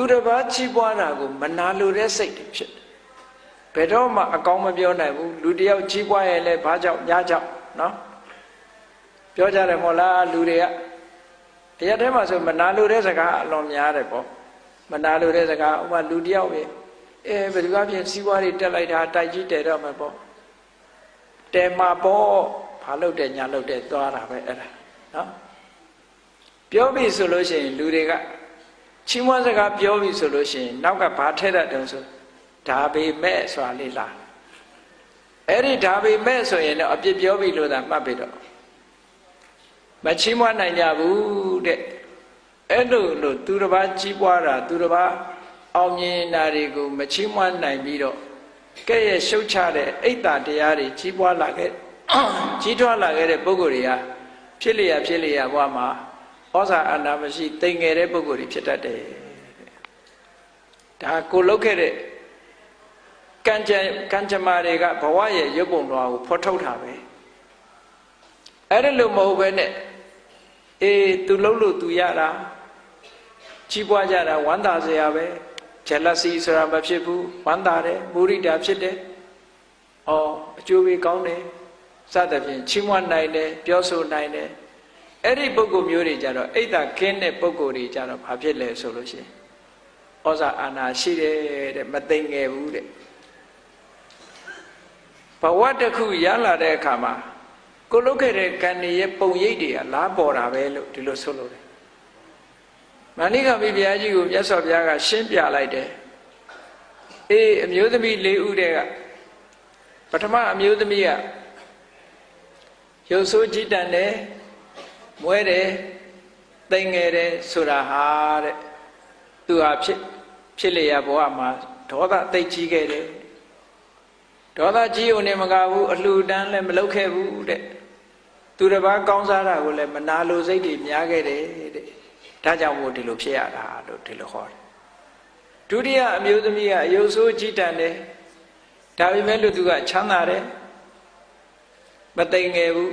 သူတစ်ပါးချီးပွားတာကိုမနာလိုတဲ့စိတ်တွေဖြစ်တယ်ဘယ်တော့မှအကောင်းမပြောနိုင်ဘူးလူတစ်ယောက်ချီးပွားရင်လည်းဘာကြောင့်ညာကြောင့်နော်ပြောကြတယ်မို့လားလူတွေကတရားထဲမှာဆိုမနာလိုတဲ့စကားအလွန်များတယ်ပေါ့မနာလိုတဲ့စကားဥပမာလူတစ်ယောက်ပဲအဲဘယ်သူကပြင်စီးပွားတွေတက်လိုက်တာတိုက်ကြီးတယ်တော့မှာပေါ့တဲမှာပေါ့ဘာလုပ်တယ်ညာလုပ်တယ်သွားတာပဲအဲ့ဒါနော်ပြောပြီဆိုလို့ရှိရင်လူတွေက ချီးမွမ်းစကားပြောပြီဆိုလို့ရှိရင်နောက်ကဘာထည့်တတ်တယ်ဆိုဒါပေမဲ့ဆိုတာလေးလားအဲ့ဒီဒါပေမဲ့ဆိုရင်တော့အပြစ်ပြောပြီလို့သာမှတ်ပြီတော့မချီးမွမ်းနိုင်ကြဘူးတဲ့အဲ့လိုလို့သူတစ်ပါးကြီးပွားတာသူတစ်ပါးအောင်မြင်တာတွေကိုမချီးမွမ်းနိုင်ပြီးတော့ကဲ့ရဲ့ရှုတ်ချတဲ့အိတ်တာတရားတွေကြီးပွားလာခဲ့ကြီးထွားလာခဲ့တဲ့ပုဂ္ဂိုလ်တွေကဖြစ်လျက်ဖြစ်လျက်ဘဝမှာ ဩဇာအာဏာမရှိတိမ်ငယ်တဲ့ပုဂ္ဂိုလ်တွေဖြစ်တတ်တယ်ဒါကိုလုတ်ခဲ့တဲ့ကံကြံကံကြမ္မာတွေကဘဝရဲ့ရုပ်ပုံတော်ကိုဖော်ထုတ်တာပဲအဲ့ဒါလို့မဟုတ်ပဲနဲ့အေး तू လှုပ်လို့ तू ရတာကြီးပွားကြတာဝမ်းသာစရာပဲ jealousy ဆိုတာမဖြစ်ဘူးဝမ်းသာတယ်မုရိဒာဖြစ်တယ်ဩအကျိုးပေးကောင်းတယ်စသဖြင့်ချီးမွမ်းနိုင်တယ်ပြောဆိုနိုင်တယ် အဲ့ဒီပုဂ္ဂိုလ်မျိုးတွေကြတော့အိတ်တာခင်းတဲ့ပုဂ္ဂိုလ်တွေကြတော့ဘာဖြစ်လဲဆိုလို့ရှိရင်ဩဇာအာဏာရှိတယ်တဲ့မသိငယ်ဘူးတဲ့ဘဝတစ်ခုရလာတဲ့အခါမှာကိုလုတ်ခဲ့တဲ့ကံတွေရဲ့ပုံရိပ်တွေကလားပေါ်တာပဲလို့ဒီလိုဆိုလို့တယ်မဏိကမိဘုရားကြီးကိုမြတ်စွာဘုရားကရှင်းပြလိုက်တယ်အေးအမျိုးသမီး၄ဦးတည်းကပထမအမျိုးသမီးကရုပ်ဆိုးကြည်တန်တယ် မွဲတယ်တိမ်ငယ်တယ်ဆိုတာဟာတဲ့သူဟာဖြစ်ဖြစ်လျက်ဘဝမှာဒေါသသိတ်ကြီးခဲ့တယ်ဒေါသကြီးုံနဲ့မကဘူးအလှူဒန်းလည်းမလုပ်ခဲ့ဘူးတဲ့သူတစ်ပါးကောင်းစားတာကိုလည်းမနာလိုစိတ်တွေများခဲ့တယ်တဲ့ဒါကြောင့်မို့ဒီလိုဖြစ်ရတာလို့ဒီလိုခေါ်တယ်ဒုတိယအမျိုးသမီးကအယုတ်ဆိုးကြီးတန်တယ်ဒါပေမဲ့လို့သူကချမ်းသာတယ်မသိငယ်ဘူး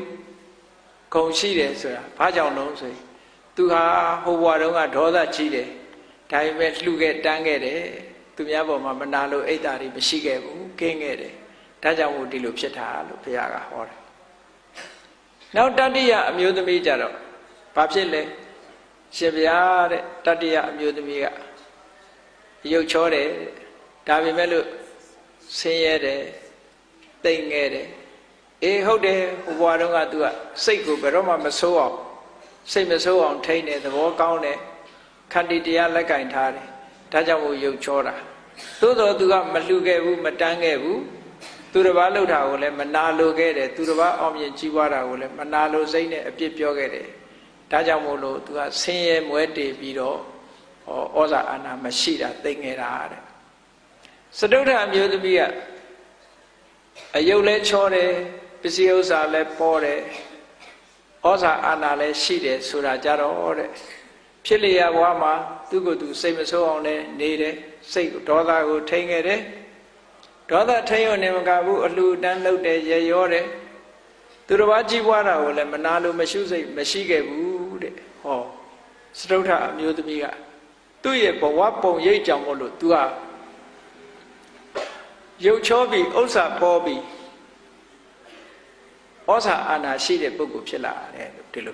ဂုံရှိတယ်ဆိုတာဘာကြောင့်လုံးဆိုရင်သူဟာဟိုဘွားတုန်းကဒေါသကြီးတယ်ဒါပေမဲ့လှူခဲ့တန်းခဲ့တယ်သူများပေါ်မှာမနာလို့အိတ်တာတွေမရှိခဲ့ဘူးကင်းခဲ့တယ်ဒါကြောင့်မို့ဒီလိုဖြစ်တာလို့ဘုရားကဟောတယ်နောက်တတိယအမျိုးသမီးကြတော့ဘာဖြစ်လဲရှင်ဘုရားတဲ့တတိယအမျိုးသမီးကရုပ်ချောတယ်ဒါပေမဲ့လို့ဆင်းရဲတယ်တိမ်ငယ်တယ် အေးဟုတ်တယ်ဟိုဘွားတော့ကသူကစိတ်ကိုဘယ်တော့မှမဆိုးအောင်စိတ်မဆိုးအောင်ထိန်းတယ်သဘောကောင်းတယ်ခန္တီတရားလက်ကင်ထားတယ်ဒါကြောင့်မို့ရုပ်ချောတာသို့တော်သူကမလှူခဲ့ဘူးမတန်းခဲ့ဘူးသူတစ်ပါးလှုပ်တာကိုလည်းမနာလိုခဲ့တယ်သူတစ်ပါးအောင်မြင်ကြီးပွားတာကိုလည်းမနာလိုစိတ်နဲ့အပြစ်ပြောခဲ့တယ်ဒါကြောင့်မို့လို့သူကဆင်းရဲမွဲတေပြီးတော့ဩဇာအာဏာမရှိတာသိငယ်တာတဲ့စတုထအမျိုးသမီးကအယုတ်လဲချောတယ် စ္စည်းဥစ္စာလဲပေါ်တယ်ဩဇာအာဏာလဲရှိတယ်ဆိုတာကြတော့တဲ့ဖြစ်လျက်ဘဝမှာသူ့ကိုယ်သူစိတ်မဆိုးအောင်လဲနေတယ်စိတ်ဒေါသကိုထိန်ခဲ့တယ်ဒေါသထိန်ရုံနဲ့မကဘူးအလှတန်းလုပ်တယ်ရရောတယ်သူတစ်ပါးကြည်ပွားတာကိုလည်းမနာလို့မရှိစိတ်မရှိခဲ့ဘူးတဲ့ဟောစတုထအမျိုးသမီးကသူ့ရဲ့ဘဝပုံရိပ်ကြောင့်မို့လို့ तू ကရုပ်ချောပြီးဥစ္စာပေါ်ပြီး ဩဇာအာဏာရှိတဲ့ပုဂ္ဂိုလ်ဖြစ်လာတယ်လို့ဒီလို